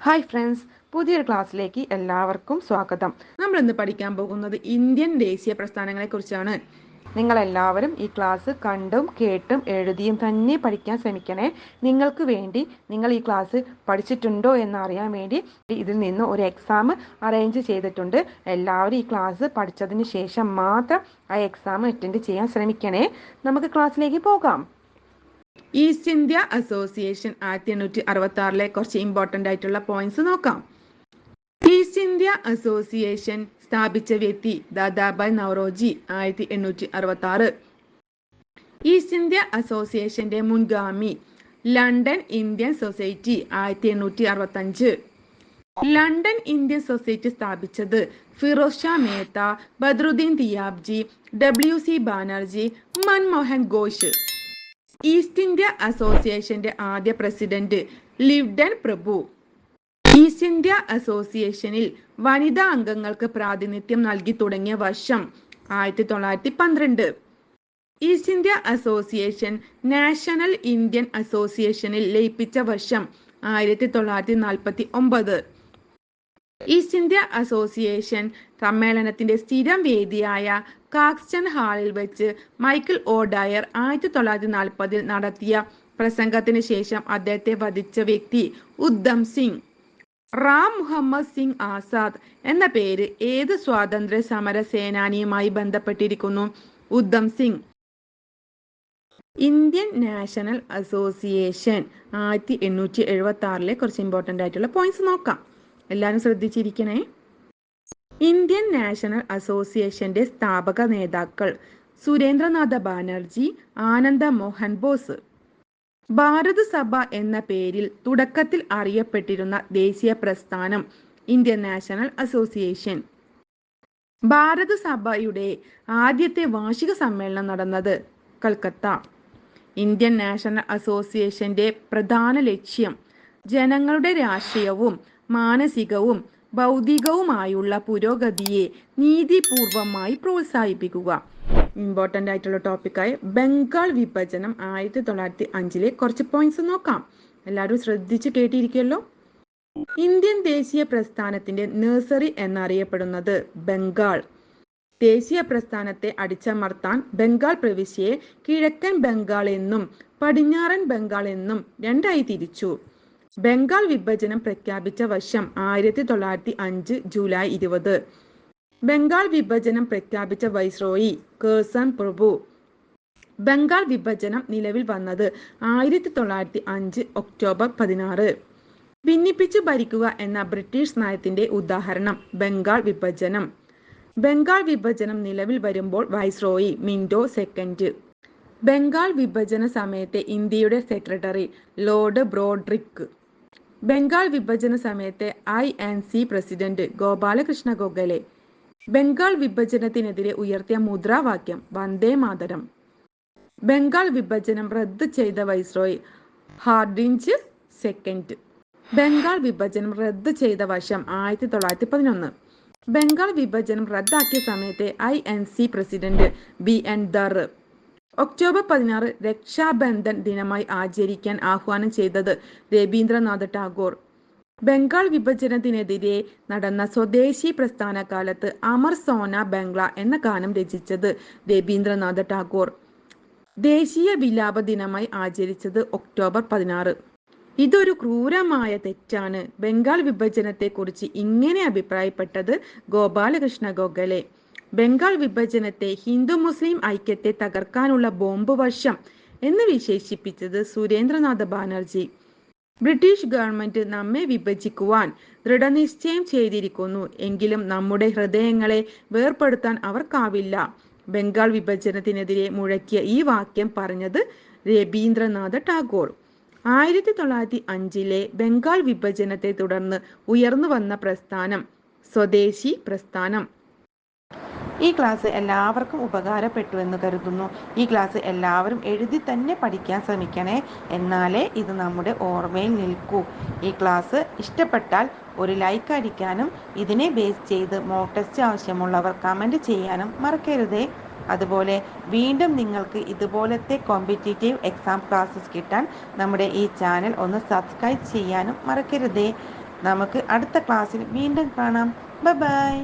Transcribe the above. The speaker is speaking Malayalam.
ഹായ് ഫ്രണ്ട്സ് പുതിയൊരു ക്ലാസ്സിലേക്ക് എല്ലാവർക്കും സ്വാഗതം. നമ്മൾ ഇന്ന് പഠിക്കാൻ പോകുന്നത് ഇന്ത്യൻ ദേശീയ പ്രസ്ഥാനങ്ങളെ പ്രസ്ഥാനങ്ങളെക്കുറിച്ചാണ്. നിങ്ങളെല്ലാവരും ഈ ക്ലാസ് കണ്ടും കേട്ടും എഴുതിയും തന്നെ പഠിക്കാൻ ശ്രമിക്കണേ. നിങ്ങൾക്ക് വേണ്ടി നിങ്ങൾ ഈ ക്ലാസ് പഠിച്ചിട്ടുണ്ടോ എന്ന് അറിയാൻ വേണ്ടി ഇതിൽ നിന്ന് ഒരു എക്സാം അറേഞ്ച് ചെയ്തിട്ടുണ്ട്. എല്ലാവരും ഈ ക്ലാസ് പഠിച്ചതിന് ശേഷം മാത്രം ആ എക്സാം അറ്റൻഡ് ചെയ്യാൻ ശ്രമിക്കണേ. നമുക്ക് ക്ലാസ്സിലേക്ക് പോകാം. ഈസ്റ്റ് ഇന്ത്യ അസോസിയേഷൻ ആയിരത്തി എണ്ണൂറ്റി അറുപത്തി ആറിലെ കുറച്ച് ഇമ്പോർട്ടന്റ് ആയിട്ടുള്ള പോയിന്റ്സ് നോക്കാം. ഈസ്റ്റ് ഇന്ത്യ അസോസിയേഷൻ സ്ഥാപിച്ച വ്യക്തി ദാദാബായ് നവറോജി ആയിരത്തി എണ്ണൂറ്റി അറുപത്തി ആറ് ഈസ്റ്റ് ഇന്ത്യ അസോസിയേഷന്റെ മുൻഗാമി ലണ്ടൻ ഇന്ത്യൻ സൊസൈറ്റി ആയിരത്തി എണ്ണൂറ്റി അറുപത്തി അഞ്ച് ലണ്ടൻ ഇന്ത്യൻ സൊസൈറ്റി സ്ഥാപിച്ചത് Firoz Shah Mehta Badruddin Tyabji W C Banerjee Manmohan Ghosh. East India അസോസിയേഷന്റെ ആദ്യ പ്രസിഡന്റ് ലിവ്ഡൻ പ്രഭു. ഈസ്റ്റ് ഇന്ത്യ അസോസിയേഷനിൽ വനിതാ അംഗങ്ങൾക്ക് പ്രാതിനിധ്യം നൽകി തുടങ്ങിയ വർഷം ആയിരത്തി തൊള്ളായിരത്തി പന്ത്രണ്ട് East India association national Indian അസോസിയേഷനിൽ ലയിപ്പിച്ച വർഷം ആയിരത്തി തൊള്ളായിരത്തി നാൽപ്പത്തി ഒമ്പത് ഈസ്റ്റ് ഇന്ത്യ അസോസിയേഷൻ സമ്മേളനത്തിന്റെ സ്ഥിരം വേദിയായ കാക്സ്റ്റൺ ഹാളിൽ വെച്ച് മൈക്കിൾ ഒ. ഡയർ ആയിരത്തി തൊള്ളായിരത്തി നാൽപ്പതിൽ നടത്തിയ പ്രസംഗത്തിന് ശേഷം അദ്ദേഹത്തെ വധിച്ച വ്യക്തി ഉദ്ധം സിംഗ്. റാം മുഹമ്മദ് സിംഗ് ആസാദ് എന്ന പേര് ഏത് സ്വാതന്ത്ര്യ സമര സേനാനിയുമായി ബന്ധപ്പെട്ടിരിക്കുന്നു? Udham Singh. Indian national association ആയിരത്തി എണ്ണൂറ്റി എഴുപത്തി ആറിലെ കുറച്ച് ഇമ്പോർട്ടന്റ് ആയിട്ടുള്ള പോയിന്റ്സ് നോക്കാം. എല്ലാവരും ശ്രദ്ധിച്ചിരിക്കണേ. ഇന്ത്യൻ നാഷണൽ അസോസിയേഷന്റെ സ്ഥാപക നേതാക്കൾ സുരേന്ദ്രനാഥ ബാനർജി ആനന്ദ മോഹൻ ബോസ്. ഭാരത സഭ എന്ന പേരിൽ തുടക്കത്തിൽ അറിയപ്പെട്ടിരുന്ന ദേശീയ പ്രസ്ഥാനം ഇന്ത്യൻ നാഷണൽ അസോസിയേഷൻ. ഭാരത സഭയുടെ ആദ്യത്തെ വാർഷിക സമ്മേളനം നടന്നത് കൽക്കത്ത. ഇന്ത്യൻ നാഷണൽ അസോസിയേഷന്റെ പ്രധാന ലക്ഷ്യം ജനങ്ങളുടെ രാഷ്ട്രീയവും മാനസികവും ഭൗതികവുമായുള്ള പുരോഗതിയെ നീതിപൂർവമായി പ്രോത്സാഹിപ്പിക്കുക. ഇമ്പോർട്ടന്റ് ആയിട്ടുള്ള ടോപ്പിക്കായ ബംഗാൾ വിഭജനം ആയിരത്തി തൊള്ളായിരത്തി അഞ്ചിലെ കുറച്ച് പോയിന്റ്സ് നോക്കാം. എല്ലാവരും ശ്രദ്ധിച്ച് കേട്ടിരിക്കുമല്ലോ? ഇന്ത്യൻ ദേശീയ പ്രസ്ഥാനത്തിന്റെ നഴ്സറി എന്നറിയപ്പെടുന്നത് ബംഗാൾ. ദേശീയ പ്രസ്ഥാനത്തെ അടിച്ചമർത്താൻ ബംഗാൾ പ്രവിശ്യയെ കിഴക്കൻ ബംഗാൾ എന്നും പടിഞ്ഞാറൻ ബംഗാൾ എന്നും രണ്ടായി തിരിച്ചു. ബംഗാൾ വിഭജനം പ്രഖ്യാപിച്ച വർഷം ആയിരത്തി തൊള്ളായിരത്തി അഞ്ച് ജൂലൈ ഇരുപത്. ബംഗാൾ വിഭജനം പ്രഖ്യാപിച്ച വൈസ്രോയി കേസൻ പ്രഭു. ബംഗാൾ വിഭജനം നിലവിൽ വന്നത് ആയിരത്തി തൊള്ളായിരത്തി അഞ്ച് ഒക്ടോബർ പതിനാറ്. ഭിന്നിപ്പിച്ചു ഭരിക്കുക എന്ന ബ്രിട്ടീഷ് നയത്തിന്റെ ഉദാഹരണം ബംഗാൾ വിഭജനം. ബംഗാൾ വിഭജനം നിലവിൽ വരുമ്പോൾ വൈസ്രോയി മിൻഡോ സെക്കൻഡ്. ബംഗാൾ വിഭജന സമയത്തെ ഇന്ത്യയുടെ സെക്രട്ടറി ലോർഡ് ബ്രോഡ്രിക്ക്. ബംഗാൾ വിഭജന സമയത്തെ I and C president Gopalakrishna Gokhale Bengal വിഭജനത്തിനെതിരെ ഉയർത്തിയ മുദ്രാവാക്യം വന്ദേ മാതരം. ബംഗാൾ വിഭജനം റദ്ദ് ചെയ്ത വൈസ്രോയ് ഹാർഡിഞ്ച് സെക്കൻഡ്. ബംഗാൾ വിഭജനം റദ്ദ് ചെയ്ത വർഷം ആയിരത്തി തൊള്ളായിരത്തി പതിനൊന്ന് ബംഗാൾ വിഭജനം റദ്ദാക്കിയ സമയത്തെ I N C president B N Dhar October പതിനാറ് രക്ഷാബന്ധൻ ദിനമായി ആചരിക്കാൻ ആഹ്വാനം ചെയ്തത് രവീന്ദ്രനാഥ് ടാഗോർ. ബംഗാൾ വിഭജനത്തിനെതിരെ നടന്ന സ്വദേശി പ്രസ്ഥാന കാലത്ത് അമർ സോന ബംഗ്ല എന്ന ഗാനം രചിച്ചത് രവീന്ദ്രനാഥ് ടാഗോർ. ദേശീയ വിലാപ ദിനമായി ആചരിച്ചത് ഒക്ടോബർ പതിനാറ്. ഇതൊരു ക്രൂരമായ തെറ്റാണ്. ബംഗാൾ വിഭജനത്തെക്കുറിച്ച് ഇങ്ങനെ അഭിപ്രായപ്പെട്ടത് ഗോപാലകൃഷ്ണ ഗോഖലെ. ബംഗാൾ വിഭജനത്തെ ഹിന്ദു മുസ്ലിം ഐക്യത്തെ തകർക്കാനുള്ള ബോംബ് വർഷം എന്ന് വിശേഷിപ്പിച്ചത് സുരേന്ദ്രനാഥ് ബാനർജി. ബ്രിട്ടീഷ് ഗവൺമെന്റ് നമ്മെ വിഭജിക്കുവാൻ ദൃഢനിശ്ചയം ചെയ്തിരിക്കുന്നു. എങ്കിലും നമ്മുടെ ഹൃദയങ്ങളെ വേർപെടുത്താൻ അവർക്കാവില്ല. ബംഗാൾ വിഭജനത്തിനെതിരെ മുഴക്കിയ ഈ വാക്യം പറഞ്ഞത് രവീന്ദ്രനാഥ ടാഗോർ. ആയിരത്തി തൊള്ളായിരത്തി അഞ്ചിലെ ബംഗാൾ വിഭജനത്തെ തുടർന്ന് ഉയർന്നു വന്ന പ്രസ്ഥാനം സ്വദേശി പ്രസ്ഥാനം. ഈ ക്ലാസ് എല്ലാവർക്കും ഉപകാരപ്പെട്ടു എന്ന് കരുതുന്നു. ഈ ക്ലാസ് എല്ലാവരും എഴുതി തന്നെ പഠിക്കാൻ ശ്രമിക്കണേ. എന്നാലേ ഇത് നമ്മുടെ ഓർമ്മയിൽ നിൽക്കൂ. ഈ ക്ലാസ് ഇഷ്ടപ്പെട്ടാൽ ഒരു ലൈക്ക് അടിക്കാനും ഇതിനെ ബേസ് ചെയ്ത് മോക്ക് ടെസ്റ്റ് ആവശ്യമുള്ളവർ കമന്റ് ചെയ്യാനും മറക്കരുതേ. അതുപോലെ വീണ്ടും നിങ്ങൾക്ക് ഇതുപോലത്തെ കോമ്പറ്റേറ്റീവ് എക്സാം ക്ലാസ്സസ് കിട്ടാൻ നമ്മുടെ ഈ ചാനൽ ഒന്ന് സബ്സ്ക്രൈബ് ചെയ്യാനും മറക്കരുതേ. നമുക്ക് അടുത്ത ക്ലാസ്സിൽ വീണ്ടും കാണാം. ബൈ